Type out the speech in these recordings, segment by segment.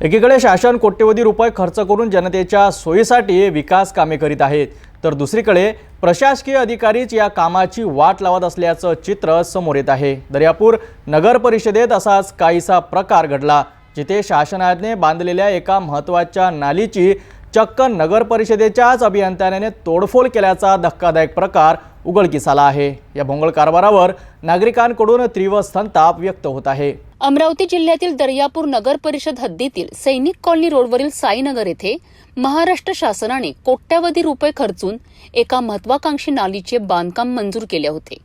एकीकडे शासन कोट्यवधी रुपये खर्च करून जनतेच्या सोयीसाठी विकास कामे करीत आहेत तर दुसरीकडे प्रशासकीय अधिकारीच या कामाची वाट लावत असल्याचं चित्र समोर येत आहे. दर्यापूर नगर परिषदेत असाच काहीसा प्रकार घडला जिथे शासनाने बांधलेल्या एका महत्त्वाच्या नालीची चक्क नगर परिषदेच्याच अभियंत्याने तोडफोड केल्याचा धक्कादायक प्रकार उघडकीस आला आहे. या भोंगळ कारभारावर नागरिकांकडून तीव्र संताप व्यक्त होत आहे. अमरावती जिल्ह्यातील दर्यापूर नगर परिषद हद्दीतील सैनिक कॉलनी रोडवरील साईनगर येथे महाराष्ट्र शासनाने कोट्यावधी रुपये खर्चून एका महत्वाकांक्षी नालीचे बांधकाम मंजूर केले होते.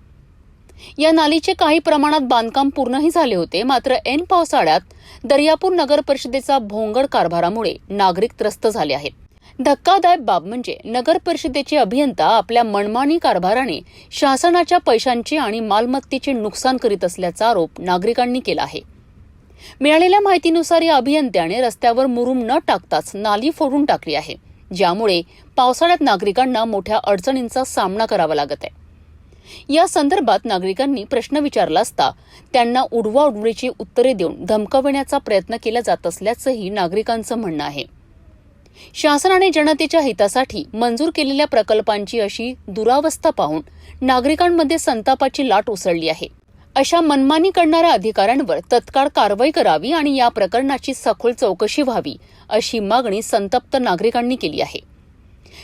या नालीचे काही प्रमाणात बांधकाम पूर्णही झाले होते मात्र ऐन पावसाळ्यात दर्यापूर नगर परिषदेचा भोंगड कारभारामुळे नागरिक त्रस्त झाले आहेत. धक्कादायक बाब म्हणजे नगर परिषदेचे अभियंता आपल्या मनमानी कारभाराने शासनाच्या पैशांचे आणि मालमत्तेचे नुकसान करीत असल्याचा आरोप नागरिकांनी केला आहे. मिळालेल्या माहितीनुसार या अभियंत्याने रस्त्यावर मुरुम न टाकताच नाली फोडून टाकली आहे ज्यामुळे पावसाळ्यात नागरिकांना मोठ्या अडचणींचा सामना करावा लागत आहे. या संदर्भात नागरिकांनी प्रश्न विचारला असता त्यांना उडवा उडवीची उत्तरे देऊन धमकविण्याचा प्रयत्न केला जात असल्याचंही नागरिकांचं म्हणणं आहे. शासनाने जनतेच्या हितासाठी मंजूर केलेल्या प्रकल्पांची अशी दुरावस्था पाहून नागरिकांमध्ये संतापाची लाट उसळली आहे. अशा मनमानी करणाऱ्या अधिकाऱ्यांवर तत्काळ कारवाई करावी आणि या प्रकरणाची सखोल चौकशी व्हावी अशी मागणी संतप्त नागरिकांनी केली आहे.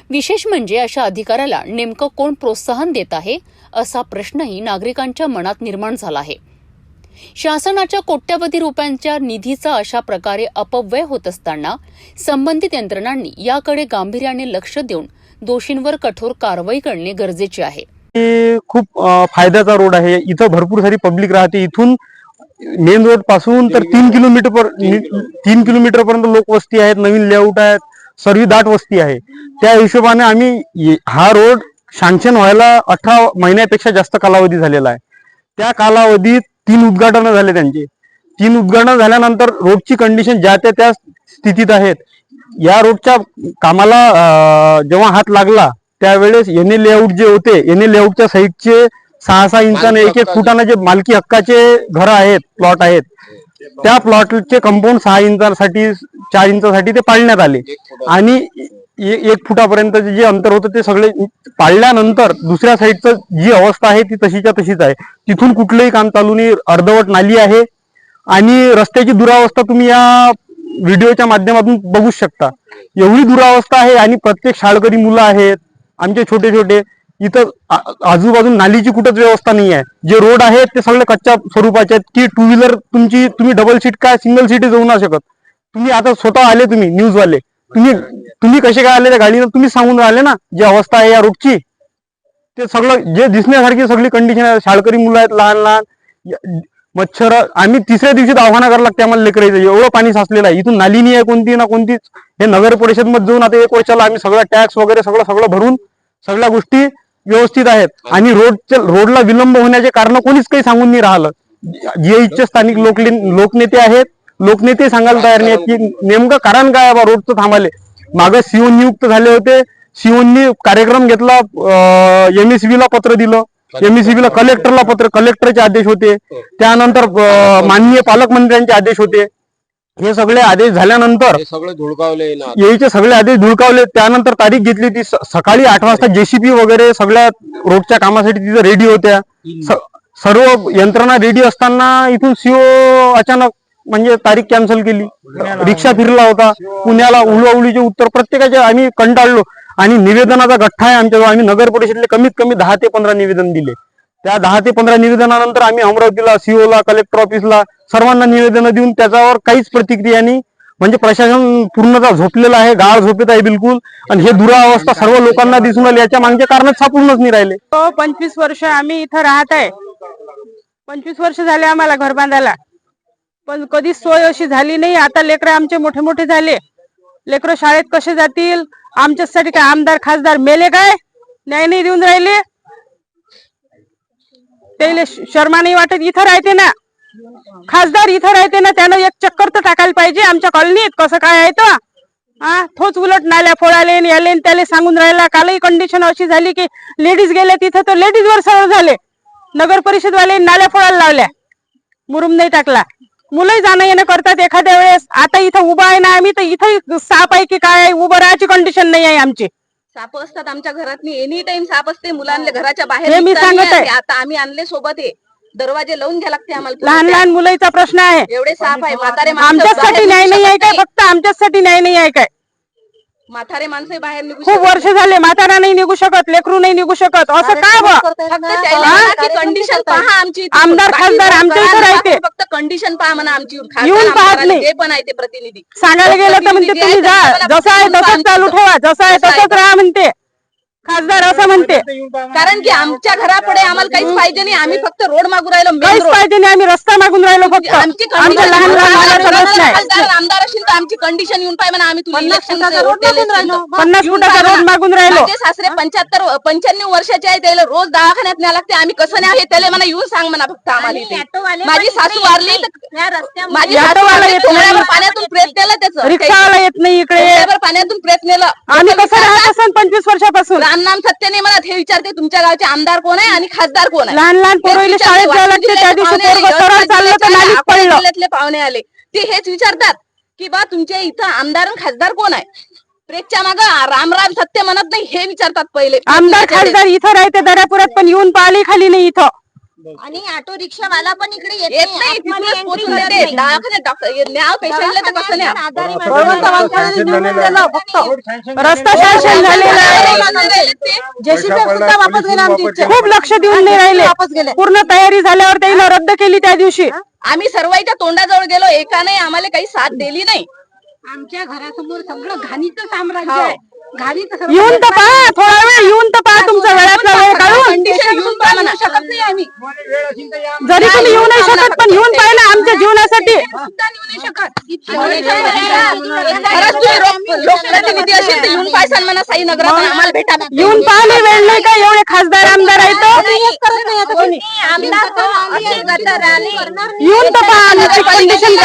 विशेष म्हणजे अशा अधिकाऱ्याला नेमकं कोण प्रोत्साहन देत आहे असा प्रश्नही नागरिकांच्या मनात निर्माण झाला आहे. शासनाच्या कोट्यवधी रुपयांच्या निधीचा अशा प्रकारे अपव्यय होत असताना संबंधित यंत्रणांनी याकडे गांभीर्याने लक्ष देऊन दोषींवर कठोर कारवाई करणे गरजेचे आहे. खूप फायद्याचा रोड आहे. इथं भरपूर सारी पब्लिक राहते. इथून मेन रोडपासून तर तीन किलोमीटर पर तीन किलोमीटर पर्यंत लोकवस्ती आहेत नवीन लेआउट आहेत सर्व दाट वस्ती आहे. त्या हिशोबाने आम्ही हा रोड शांक्शन व्हायला अठरा महिन्यापेक्षा जास्त कालावधी झालेला आहे. त्या कालावधीत तीन उद्घाटन झाले त्यांचे. तीन उद्घाटन झाल्यानंतर रोडची कंडिशन ज्या त्या त्या स्थितीत आहेत या रोडच्या कामाला जेव्हा हात लागला त्यावेळेस एन ए लेआउट जे होते एन ए लेआउटच्या साईडचे सहा सहा इंचाने एक एक फुटाने जे मालकी हक्काचे घर आहेत प्लॉट आहेत त्या प्लॉटचे कंपाऊंड सहा इंचासाठी चार इंचासाठी ते पाळण्यात आले. आणि एक फुटापर्यंत जे अंतर होतं ते सगळे पाळल्यानंतर दुसऱ्या साईडचं जी अवस्था आहे ती तशीच्या तशीच आहे. तिथून कुठलंही काम चालू नाही अर्धवट नाली आहे आणि रस्त्याची दुरावस्था तुम्ही या व्हिडिओच्या माध्यमातून बघू शकता. एवढी दुरावस्था आहे आणि प्रत्येक शाळकरी मुलं आहेत आमचे छोटे छोटे इथं आजूबाजू आजूबाजूला नालीची कुठंच व्यवस्था नाही आहे. जे रोड आहेत ते सगळे कच्च्या स्वरूपाचे आहेत. की टू व्हीलर तुमची तुम्ही डबल सीट काय सिंगल सीट जाऊ नाही शकत. तुम्ही आता स्वतः आले तुम्ही न्यूजवाले तुम्ही तुम्ही कसे काय आले त्या गाडीनं तुम्ही सांगून राहिले ना जी अवस्था आहे या रोडची ते सगळं जे दिसण्यासारखी सगळी कंडिशन आहे शाळकरी मुलं आहेत लहान लहान. मच्छर आम्ही तिसऱ्या दिवशी आव्हाना करायला लागते आम्हाला लेकरायचं एवढं पाणी साचलेलं आहे. इथून नाली नाही आहे कोणती ना कोणतीच हे नगर परिषदमध्ये जाऊन आता एक वर्षाला आम्ही सगळं टॅक्स वगैरे सगळं सगळं भरून सगळ्या गोष्टी व्यवस्थित आहेत. आणि रोडच्या रोडला विलंब होण्याचे कारण कोणीच काही सांगून नाही राहिलं. जीएचचे स्थानिक लोक लोकनेते आहेत लोकनेते सांगायला तयार नाही आहेत की नेमकं कारण काय बा रोडचं थांबाले मागं सीओ नियुक्त झाले होते. सीओनी कार्यक्रम घेतला एमएसबी ला पत्र दिलं. एमएसबी ला कलेक्टरला पत्र कलेक्टरचे आदेश होते. त्यानंतर अं, माननीय पालकमंत्र्यांचे आदेश होते. हे सगळे आदेश झाल्यानंतर हे सगळे धुळकावले ना. यायचे सगळे आदेश धुळकावले त्यानंतर तारीख घेतली ती सकाळी आठ वाजता जेसीबी वगैरे सगळ्या रोडच्या कामासाठी तिथे रेडी होत्या. सर्व यंत्रणा रेडी असताना इथून सीओ अचानक म्हणजे तारीख कॅन्सल केली. रिक्षा फिरला होता. पुण्याला उलवाउलीचे उत्तर प्रत्येकाचे आम्ही कंटाळलो. आणि निवेदनाचा गठ्ठा आहे आमच्याजवळ. आम्ही नगर परिषदेला कमीत कमी दहा ते पंधरा निवेदन दिले. त्या दहा ते पंधरा निवेदनानंतर आम्ही अमरावतीला CO ला कलेक्टर ऑफिसला सर्वांना निवेदन देऊन त्याच्यावर काहीच प्रतिक्रिया नाही. म्हणजे प्रशासन पूर्णतः झोपलेलं आहे. गाळ झोपेत आहे बिलकुल. आणि हे दुरावस्था सर्व लोकांना दिसून आली. याच्या मागचे कारण सापडूनच नाही राहिले. पंचवीस वर्ष आम्ही इथं राहत आहे. पंचवीस वर्ष झाले आम्हाला घर बांधायला. पण कधीच सोय अशी झाली नाही. आता लेकरं आमचे मोठे मोठे झाले. लेकरं शाळेत कसे जातील? आमच्यासाठी काय आमदार खासदार मेले काय? न्याय नाही देऊन राहिले. त्याला शर्मा नाही वाटत इथं राहते ना. खासदार इथं राहते ना त्यानं एक चक्कर तर टाकायला पाहिजे. आमच्या कॉलनीत कसं काय आहे तर हा तोच उलट नाल्या फोडाले न याले न त्याले सांगून राहिला कालही कंडिशन अशी झाली की लेडीज गेले तिथं तर लेडीज वर सरळ झाले. नगर परिषदवाले नाल्या फोडायला लावल्या. मुरुम नाही टाकला. मुलंही जाणं येणं करतात एखाद्या वेळेस. आता इथं उभं आहे ना आम्ही तर इथं साप आहे की काय आहे, उभं राहायची कंडिशन नाही आहे आमची. साप असतात आमच्या घरात. एनी टाइम साप असते मुलांना घराच्या बाहेर मी सांगत आहे. आता आम्ही आणले सोबत हे. दरवाजे लावून घ्या लागते आम्हाला लहान. लहान मुलांचा प्रश्न आहे. एवढे साप आहे म्हातारे बाहेर न्याय नाही आहे काय. फक्त आमच्याचसाठी न्याय नाही आहे काय? म्हातारे माणसं बाहेर निघू खूप वर्ष झाले म्हातारा नाही निघू शकत लेकरू नाही निघू शकत. असं काय बा कंडिशन पहा आमची इथं. आमदार, बाकी खासदार आमच्या इथं राहते. फक्त कंडिशन पहा म्हणा आमची. खासदार, येऊन पाहत आमदाराला नाही. जे पण आहे ते प्रतिनिधी. सांगायला गेलं तर म्हणते तुम्ही जा. जसं आहे तसंच चालू ठेवा. जसं आहे तसंच राहा म्हणते. खासदार असं म्हणते. कारण की आमच्या घरापुढे आम्हाला काहीच पाहिजे नाही. आम्ही फक्त रोड मागू राहिलो काहीच पाहिजे नाही. आम्ही रस्ता मागून राहिलो फक्त. आमची आमच्या लहान लहान मुलाचा प्रश्न आहे खासदार आमदार असेल तर आमची कंडिशन येऊन पाहिजे. म्हणा आम्ही तुला इलेक्शन पन्नास फुटाचा रोड मागून राहिलो. माझे सासरे पंच्याहत्तर पंच्याण्णव वर्षाचे आहे त्याला रोज दवाखान्यात न्याय लागते. आम्ही कसं नाही आहे त्याला म्हणा येऊन सांग म्हणा फक्त आम्हाला इथे. माझी सासू वारली तर माझी सासू ऑटोवाला वारली येत तर नाही. डोळ्यावर पाण्यातून प्रेत केलं त्याचं. रिक्षावाला येत नाही इकडे. डोळ्यावर पाण्यातून प्रेत नेलं आम्ही कसं राहत असन पंचवीस वर्षापासून? रामनाम सत्य नाही म्हणत हे विचारते तुमच्या गावचे आमदार कोण आहे आणि खासदार कोण आहे? लहान लहान तेच पोरं विचारते, शाळेत जावं वाशिम लागते त्या दिवशी जिल्ह्यातले पोरग पाहुणे सरळ आले, चाललं तर यवतमाळ नालीत अकोला पडलं. जिल्ह्यातले पाहुणे आले. ते हेच विचारतात की बा तुमच्या इथं आमदार आणि खासदार कोण आहे? प्रेतच्या माग राम राम सत्य म्हणत नाही हे विचारतात पहिले. आमदार खासदार इथं राहते दर्यापुरात पण येऊन पाहिले खाली नाही इथं. आणि ऑटो रिक्षावाला पण इकडे येत येत नाही. तिथूनच पोहोचून देते दवाखान्यात डॉक्टर न्याव पेशंटला तर कसं न्याव रस्ता शासन झालेला आहे. खूप लक्ष देऊन नाही राहिले. पूर्ण तयारी झाल्यावर त्यानं रद्द केली त्या दिवशी. आम्ही सर्वांच्या तोंडाजवळ गेलो. एकाने आम्हाला काही साथ दिली नाही. आमच्या घरासमोर सगळं घाणीचं साम्राज्य हो. आहे. येऊन तर पहा थोडा वेळ येऊन तर पहा तुमचा वेळातला वेळ काढून. पहा नाही जरी तुम्ही येऊ नाही शकत पण येऊन पाहिलं आमच्या जीवनासाठी. नाही येऊन येऊन पाहिले वेळ नाही का? एवढे खासदार आमदार आहेत येऊन तर पहा. आमची कंडिशन.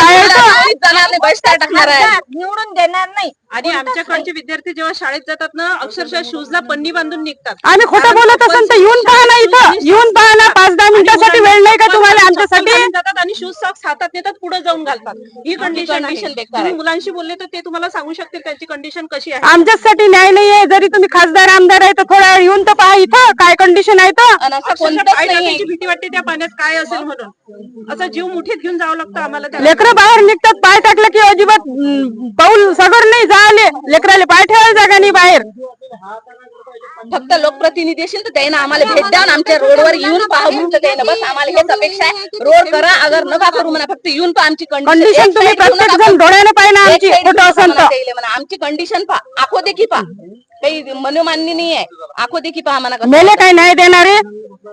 बहिष्कार टाकणार आहे. निवडून देणार नाही. आणि आमच्याकडचे विद्यार्थी जेव्हा शाळेत जातात ना अक्षरशः शूजला पन्नी बांधून निघतात. आम्ही खोटं बोलत असेल तर येऊन पहा ना इथं. येऊन पहा ना पाच दहा मिनिटासाठी वेळ नाही का तुम्हाला आमच्यासाठी? जातात आणि शूज सॉक्स हातात नेतात पुढे जाऊन घालतात. ही कंडिशन condition आहे. बेकार आहे. तुम्ही मुलांशी बोलले तर ते तुम्हाला सांगू शकतील त्यांची कंडिशन कशी आहे. आमच्यासाठी न्याय नाहीये जरी तुम्ही खासदार आमदार आहे तर थोडा वेळ येऊन तर पहा इथं. काय कंडिशन आहे तर आणि असं अक्षरशः कोणतंच पाय नाही टाकायची भीती वाटते त्या पाण्यात काय असेल म्हणून. असा जीव मुठीत घेऊन जावं लागतं आम्हाला त्या लेकरं बाहेर निघतात पाय टाकलं की अजिबात पाऊल सगळ नाही जाले लेकराले पाय ठेवायला जागा नाही बाहेर. फक्त लोकप्रतिनिधी असेल तर त्यानं आम्हाला भेट द्या आमच्या रोडवर येऊन पहा म्हणून तर त्यानं. बस आम्हाला हेच अपेक्षा आहे. रोड करा अगर नका करू म्हणा फक्त येऊन पहा आमची कंडिशन तुम्ही प्रत्येक जण डोळ्यानं पाहिजे आमची खोटं असेल तर. आमची कंडिशन पहा. आखो देखी पहा. काही मनोमान्य नाही आहे आखो देखी पहा कसं. मेले काय नाही देणारे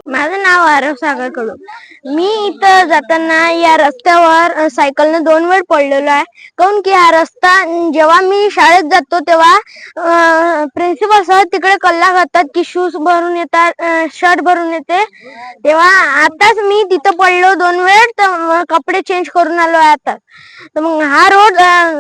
माझं नाव आरव सागर कडू मी इथं जाताना या रस्त्यावर अ, सायकलनं दोन वेळ पडलेलो आहे. काऊन की हा रस्ता अं, जेव्हा मी शाळेत जातो तेव्हा प्रिन्सिपल सर तिकडे कल्ला करतात की शूज भरून येतात शर्ट भरून येते. तेव्हा आताच मी तिथं पडलो दोन वेळ तर कपडे चेंज करून आलो आहे आता. तर मग हा रोड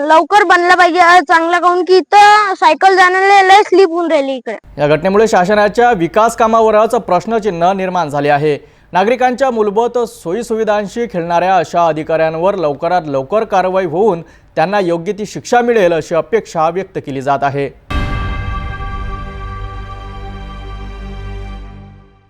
लवकर बनला पाहिजे. अ, चांगला काऊन की इथं सायकल जाण्याला लय स्लिप होऊन राहिली इकडे. या घटनेमुळे शासनाच्या विकास कामावरच प्रश्नचिन्ह निर्माण झाले आहे. नागरिकांच्या मूलभूत सोयीसुविधांशी खेळणाऱ्या अशा अधिकाऱ्यांवर लवकरात लवकर कारवाई होऊन त्यांना योग्य ती शिक्षा मिळेल अशी अपेक्षा व्यक्त केली जात आहे.